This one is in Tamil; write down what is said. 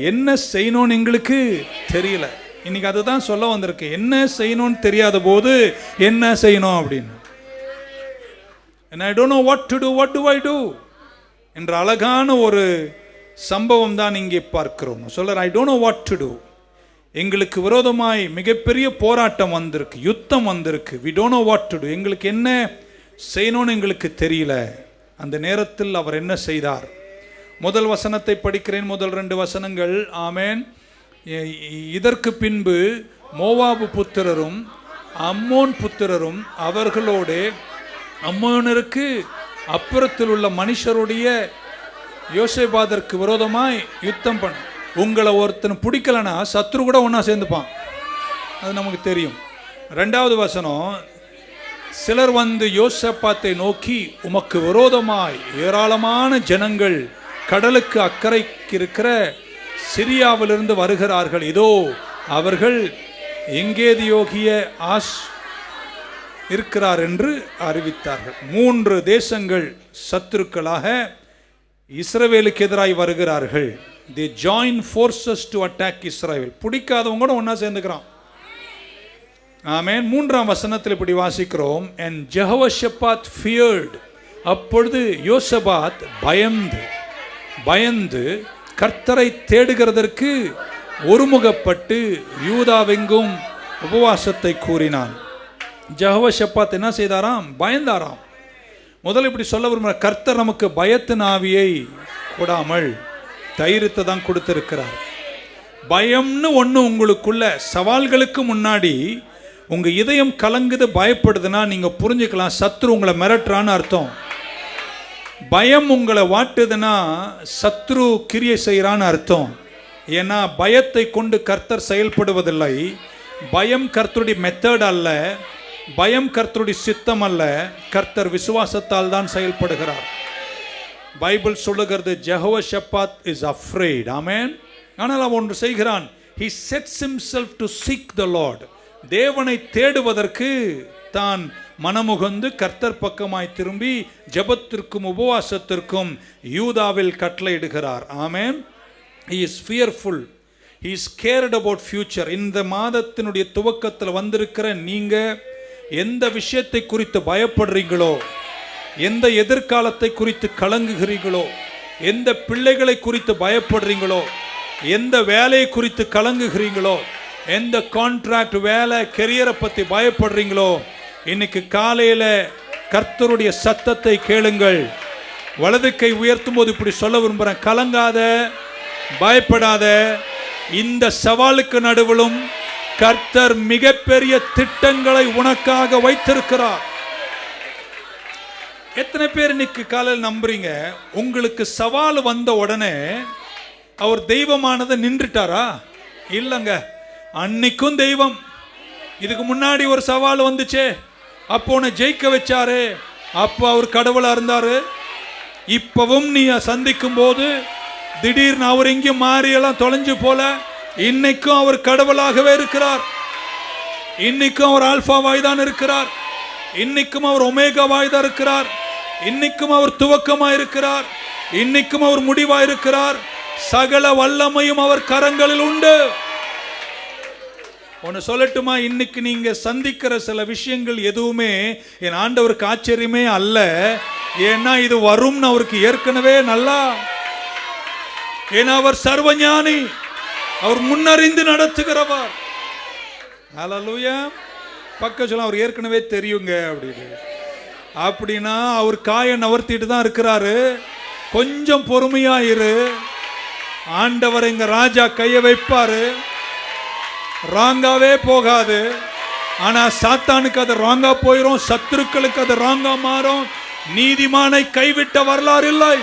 என்ன செய்யணும்னு எங்களுக்கு தெரியல. இன்னைக்கு அதுதான் சொல்ல வந்திருக்கு. என்ன செய்யணும்னு தெரியாத போது என்ன செய்யணும் அப்படின்னு. And I don't what to do what do I do என்ற அழகான ஒரு சம்பவம் தான் இங்கே பார்க்கிறோம். சொல்ற I don't know what to do எங்களுக்கு விரோதமாய் மிகப்பெரிய போராட்டம் வந்திருக்கு யுத்தம் வந்திருக்கு. We don't know what to do எங்களுக்கு என்ன செய்யணும்னு எங்களுக்கு தெரியல. அந்த நேரத்தில் அவர் என்ன செய்தார்? முதல் வசனத்தை படிக்கிறேன் முதல் ரெண்டு வசனங்கள். ஆமேன். இதற்கு பின்பு மோவாபு புத்திரரும் அம்மோன் புத்திரரும் அவர்களோடு அம்மோனருக்கு அப்புறத்தில் உள்ள மனுஷருடைய யோசைபாதற்கு விரோதமாய் யுத்தம் பண்ண. உங்களை ஒருத்தன் பிடிக்கலனா சத்ரு கூட ஒன்றா சேர்ந்துப்பான். அது நமக்கு தெரியும். ரெண்டாவது வசனம் சிலர் வந்து யோசப்பாத்தை நோக்கி உமக்கு விரோதமாய் ஏராளமான ஜனங்கள் கடலுக்கு அக்கறைக்கு இருக்கிற சிரியாவிலிருந்து வருகிறார்கள். இதோ அவர்கள் எங்கேதியோகிய ஆஸ் இருக்கிறார் என்று அறிவித்தார்கள். மூன்று தேசங்கள் சத்துருக்களாக இஸ்ரவேலுக்கு எதிராய் வருகிறார்கள். They join forces to attack Israel பிடிக்காதவங்க கூட ஒன்றா சேர்ந்துக்கிறான். ஆமேன். மூன்றாம் வசனத்தில் இப்படி வாசிக்கிறோம். And jehoshaphat ஃபியர்டு அப்பொழுது யோசபாத் பயந்து பயந்து கர்த்தரை தேடுகிறதற்கு ஒருமுகப்பட்டு யூதாவெங்கும் உபவாசத்தை கூறினான். ஜஹவஷப்பாத் என்ன செய்தாராம்? பயந்தாராம். முதல்ல இப்படி சொல்ல விரும்புகிற கர்த்தர் நமக்கு பயத்தின் ஆவியை கொடாமல் தைரியத்தை தான் கொடுத்திருக்கிறார். பயம்னு ஒன்று உங்களுக்குள்ள சவால்களுக்கு முன்னாடி உங்கள் இதயம் கலங்குது பயப்படுதுன்னா நீங்கள் புரிஞ்சுக்கலாம் சத்ரு உங்களை மிரட்டுறான்னு அர்த்தம். பயம் உங்களை வாட்டுதுன்னா சத்ரு கிரியை செய்கிறான்னு அர்த்தம். ஏன்னா பயத்தை கொண்டு கர்த்தர் செயல்படுவதில்லை. பயம் கர்த்தருடைய மெத்தட் அல்ல. பயம் கர்த்தருடைய சித்தம் அல்ல. கர்த்தர் விசுவாசத்தால் தான் செயல்படுகிறார். பைபிள் சொல்லுகிறது ஜஹவ ஷப்பாத் இஸ் அஃப்ரேட் ஆமேன் ஆனால் அவன் ஒன்று செய்கிறான். He sets himself to seek the lord தேவனை தேடுவதற்கு தான் மனமுகந்து கர்த்தர் பக்கமாய் திரும்பி ஜெபத்திற்கும் உபவாசத்திற்கும் யூதாவில் கட்டளையிடுகிறார். ஆமேன். He is fearful he is scared about future இந்த மாதத்தினுடைய துவக்கத்தில் வந்திருக்கிற நீங்க எந்த விஷயத்தை குறித்து பயப்படுறீங்களோ எந்த எதிர்காலத்தை குறித்து கலங்குகிறீங்களோ எந்த பிள்ளைகளை குறித்து பயப்படுறீங்களோ எந்த வேலையை குறித்து கலங்குகிறீங்களோ எந்த கான்ட்ராக்ட் வேலை கெரியரை பற்றி பயப்படுறீங்களோ இன்னைக்கு காலையில் கர்த்தருடைய சத்தத்தை கேளுங்கள். வலது கை உயர்த்தும் போது இப்படி சொல்ல விரும்புகிறேன் கலங்காத பயப்படாத இந்த சவாலுக்கு நடுவிலும் கர்த்தர் மிகப்பெரிய திட்டங்களை உனக்காக வைத்திருக்கிறார். எத்தனை பேர் இன்னைக்கு காலையில் நம்புறீங்க? உங்களுக்கு சவால் வந்த உடனே அவர் தெய்வமானதை நின்றுட்டாரா? இல்லைங்க. அன்னைக்கும் தெய்வம். இதுக்கு முன்னாடி ஒரு சவால் வந்துச்சே. அப்போ உன்னை ஜெயிக்க வச்சாரு. அப்போ அவர் கடவுளா இருந்தாரு. இப்பவும் நீ சந்திக்கும் போது திடீர்னு அவர் எங்கேயும் மாறியெல்லாம் தொலைஞ்சு போல இன்னைக்கும் அவர் கடவுளாகவே இருக்கிறார். இன்னைக்கும் அவர் ஆல்பாவாய் தான் இருக்கிறார். இன்னைக்கும் அவர் ஒமேகாவாய் தான் இருக்கிறார். இன்னைக்கும் அவர் துவக்கமா இருக்கிறார். இன்னைக்கும் அவர் முடிவா இருக்கிறார். சகல வல்லமையும் அவர் கரங்களில் உண்டு. ஒன்று சொல்லட்டுமா? இன்னைக்கு நீங்க சந்திக்கிற சில விஷயங்கள் எதுவுமே என் ஆண்டவருக்கு ஆச்சரியமே அல்ல. ஏன்னா இது வரும்னு அவருக்கு ஏற்கனவே நல்லா. ஏன்னா அவர் சர்வஞானி. அவர் முன்னறிந்து நடத்துகிறவர். ஹalleluya. பக்க சொல்ல அவர் ஏற்கனவே தெரியுங்க அப்படின்னு. அப்படின்னா அவர் காயை நவர்த்திட்டு தான் இருக்கிறாரு. கொஞ்சம் பொறுமையா இரு. ஆண்டவர் எங்க ராஜா கையை வைப்பாரு. ராங்காவே போகாது. ஆனா சாத்தானுக்கு அது ராங்கா போயிரும் சத்துருக்களுக்கு அது ராங்கா மாறும். நீதிமானை கைவிட்ட வரலாறு இல்லை.